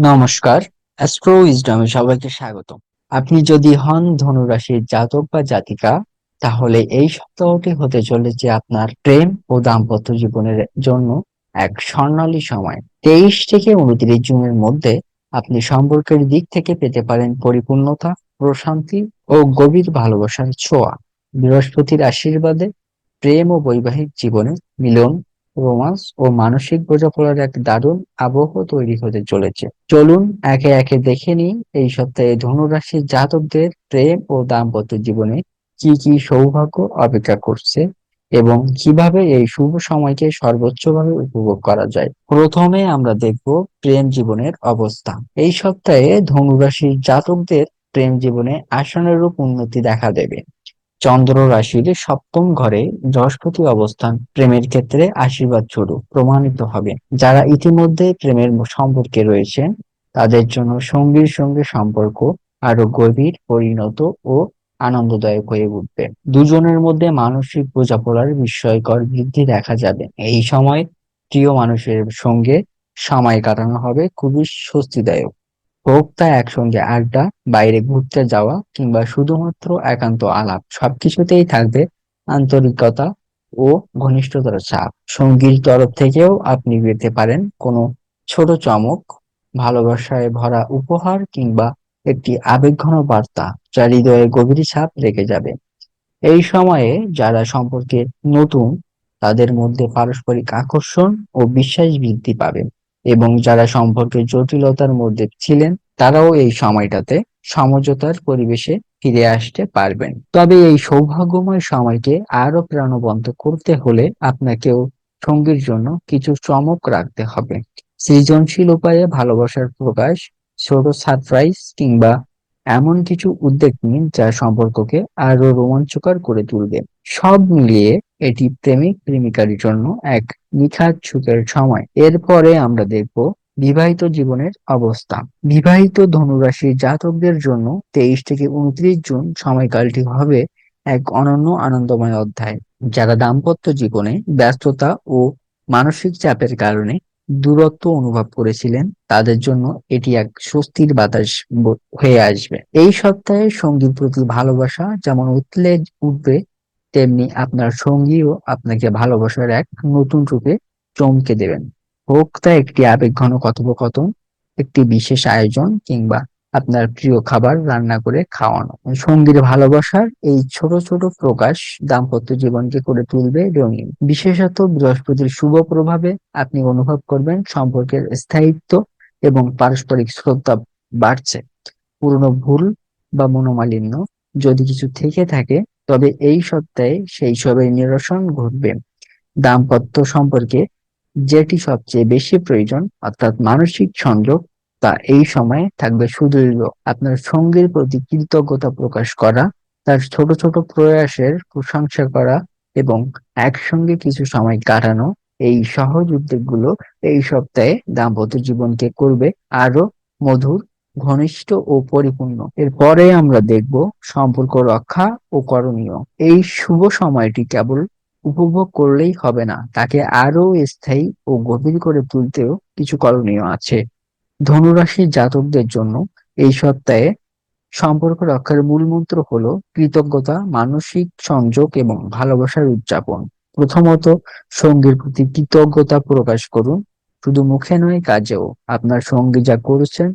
নমস্কার অ্যাস্ট্রো উইজডমে সবাইকে স্বাগত আপনি যদি হন ধনুরাশির জাতক বা জাতিকা, তাহলে এই সপ্তাহটি হতে চলেছে আপনার প্রেম ও দাম্পত্য জীবনের জন্য এক স্বর্ণালী সময়। তেইশ থেকে উনত্রিশ জুনের মধ্যে আপনি সম্পর্কের দিক থেকে পেতে পারেন পরিপূর্ণতা, প্রশান্তি ও গভীর ভালোবাসার ছোঁয়া। বৃহস্পতির আশীর্বাদে প্রেম ও বৈবাহিক জীবনে মিলন রোমান্স ও মানসিক বোঝাপড়ার এক দারুণ আবহ তৈরি হতে চলেছে। চলুন একে একে দেখে নিই এই সপ্তাহে ধনুরাশির জাতকদের প্রেম ও দাম্পত্য জীবনে কি কি সৌভাগ্য অপেক্ষা করছে এবং কীভাবে এই শুভ সময়কে সর্বোচ্চভাবে উপভোগ করা যায়। প্রথমে আমরা দেখব প্রেম জীবনের অবস্থা। এই সপ্তাহে ধনুরাশির জাতকদের প্রেম জীবনে আশানুরূপ উন্নতি দেখা দেবে। চন্দ্র রাশির সপ্তম ঘরে বৃহস্পতি অবস্থান। প্রেমের ক্ষেত্রে আশীর্বাদ স্বরূপ প্রমাণিত হবে। যারা ইতিমধ্যে প্রেমের সম্পর্কে রয়েছেন, তাদের জন্য সঙ্গীর সঙ্গে সম্পর্ক আরও গভীর, পরিণত ও আনন্দদায়ক হয়ে উঠবে। দুজনের মধ্যে মানসিক বোঝাপড়ার বিস্ময়কর বৃদ্ধি দেখা যাবে। এই সময় প্রিয় মানুষের সঙ্গে সময় কাটানো হবে। খুবই স্বস্তিদায়ক। হোক তা একসঙ্গে আড্ডা, বাইরে ঘুরতে যাওয়া কিংবা শুধুমাত্র একান্ত আলাপ, সবকিছুতেই থাকবে আন্তরিকতা ও ঘনিষ্ঠতার চাপ সঙ্গীর তরফ থেকেও আপনি পেতে পারেন কোনো ছোট চমক, ভালোবাসায় ভরা উপহার কিংবা একটি আবেগঘন বার্তা যা হৃদয়ে গভীর ছাপ রেখে যাবে। এই সময়ে যারা সম্পর্কে নতুন, তাদের মধ্যে পারস্পরিক আকর্ষণ ও বিশ্বাস বৃদ্ধি পাবে। এবং যারা সম্পর্কের জটিলতার মধ্যে ছিলেন, তারাও এই সময়টাতে সমঝোতার পরিবেশে ফিরে আসতে পারবেন। তবে এই সৌভাগ্যময় সময়কে আরও প্রাণবন্ত করতে হলে আপনাকেও সঙ্গীর জন্য কিছু চমক রাখতে হবে। সৃজনশীল উপায়ে ভালোবাসার প্রকাশ, ছোট সারপ্রাইজ কিংবা এমন কিছু উদ্যোগ নিন যা সম্পর্ককে আরও রোমাঞ্চকর করে তুলবে। সব মিলিয়ে এটি প্রেমিক প্রেমিকার জন্য এক নিখাত সুখের সময়। এরপরে আমরা দেখব বিবাহিত জীবনের অবস্থা। বিবাহিত ধনুরাশির জাতকদের জন্য তেইশ থেকে উনত্রিশ জুন সময়কালটি হবে এক অনন্য আনন্দময় অধ্যায়, যারা দাম্পত্য জীবনে ব্যস্ততা ও মানসিক চাপের কারণে দূরত্ব অনুভব করেছিলেন। তাদের জন্য এটি এক স্বস্তির বাতাস হয়ে আসবে। এই সপ্তাহে সঙ্গীর প্রতি ভালোবাসা যেমন উতলে উঠবে তেমনি আপনার সঙ্গীও আপনাকে ভালোবাসার এক নতুন রূপে চমকে দেবেন। হোক তা একটি আবেগঘন কথোপকথন, একটি বিশেষ আয়োজন কিংবা আপনার প্রিয় খাবার রান্না করে খাওয়ানো। সঙ্গীর ভালোবাসার এই ছোট ছোট প্রকাশ দাম্পত্য জীবনকে করে তুলবে রঙিন। বিশেষত বৃহস্পতির শুভ প্রভাবে আপনি অনুভব করবেন সম্পর্কের স্থায়িত্ব এবং পারস্পরিক শ্রদ্ধা বাড়ছে। পুরনো ভুল বা মনোমালিন্য যদি কিছু থেকে থাকে তবে এই সপ্তাহে সেই সবের নিরসন ঘটবে। দাম্পত্য সম্পর্কে যেটি সবচেয়ে বেশি প্রয়োজন, অর্থাৎ মানসিক সংযোগ, তা এই সময়ে থাকবে সুদীর্ঘ আপনার সঙ্গীর প্রতি কৃতজ্ঞতা প্রকাশ করা, তার ছোট ছোট প্রয়াসের প্রশংসা করা এবং একসঙ্গে কিছু সময় কাটানো, এই সহজ উদ্যোগগুলো এই সপ্তাহে দাম্পত্য জীবনকে করবে আরও মধুর ঘনিষ্ঠ ও পরিপূর্ণ। এরপরে আমরা দেখব সম্পর্ক রক্ষা ও করণীয়। এই শুভ সময়টি কেবল উপভোগ করলেই হবে না, তাকে আরও স্থায়ী ও গভীর করে তুলতেও কিছু করণীয় আছে। ধনুরাশির জাতকদের জন্য এই সপ্তাহে সম্পর্ক রক্ষার মূল মন্ত্র হলো কৃতজ্ঞতা, মানসিক সংযোগ এবং ভালোবাসার উদযাপন। প্রথমত, সঙ্গীর প্রতি কৃতজ্ঞতা প্রকাশ করুন। শুধু মুখে নয়, কাজেও। আপনার সঙ্গী যা করেছেন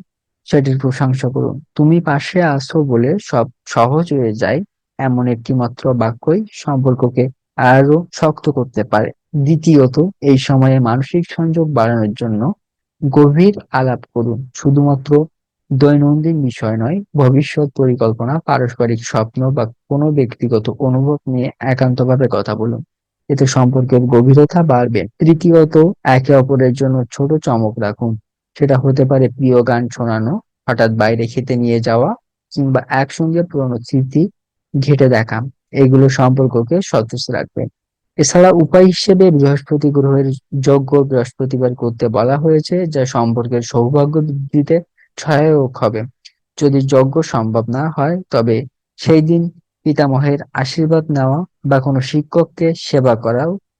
সেটির প্রশংসা করুন। তুমি পাশে আসো বলে সব সহজ হয়ে যায় এমন একটি মাত্র বাক্যই সম্পর্ককে আরও শক্ত করতে পারে। দ্বিতীয়ত, এই সময়ে মানসিক সংযোগ বাড়ানোর জন্য গভীর আলাপ করুন। শুধুমাত্র দৈনন্দিন বিষয় নয়, ভবিষ্যৎ পরিকল্পনা, পারস্পরিক স্বপ্ন বা কোনো ব্যক্তিগত অনুভব নিয়ে একান্তভাবে কথা বলুন। এতে সম্পর্কের গভীরতা বাড়বে। তৃতীয়ত, একে অপরের জন্য ছোট চমক রাখুন। সেটা হতে পারে প্রিয় গান শোনানো, হঠাৎ বাইরে খেতে নিয়ে যাওয়া কিংবা একসঙ্গে পুরনো স্মৃতি ঘেটে দেখা, এগুলো সম্পর্ককে সতেজ রাখবে। এছাড়া উপায় হিসেবে বৃহস্পতি গ্রহের যজ্ঞ বৃহস্পতিবার করতে বলা হয়েছে যা সম্পর্কের সৌভাগ্য বৃদ্ধিতে সহায়ক হবে। যদি যজ্ঞ সম্ভব না হয়, তবে সেই দিন পিতামহের আশীর্বাদ নেওয়া বা কোনো শিক্ষককে সেবা করাও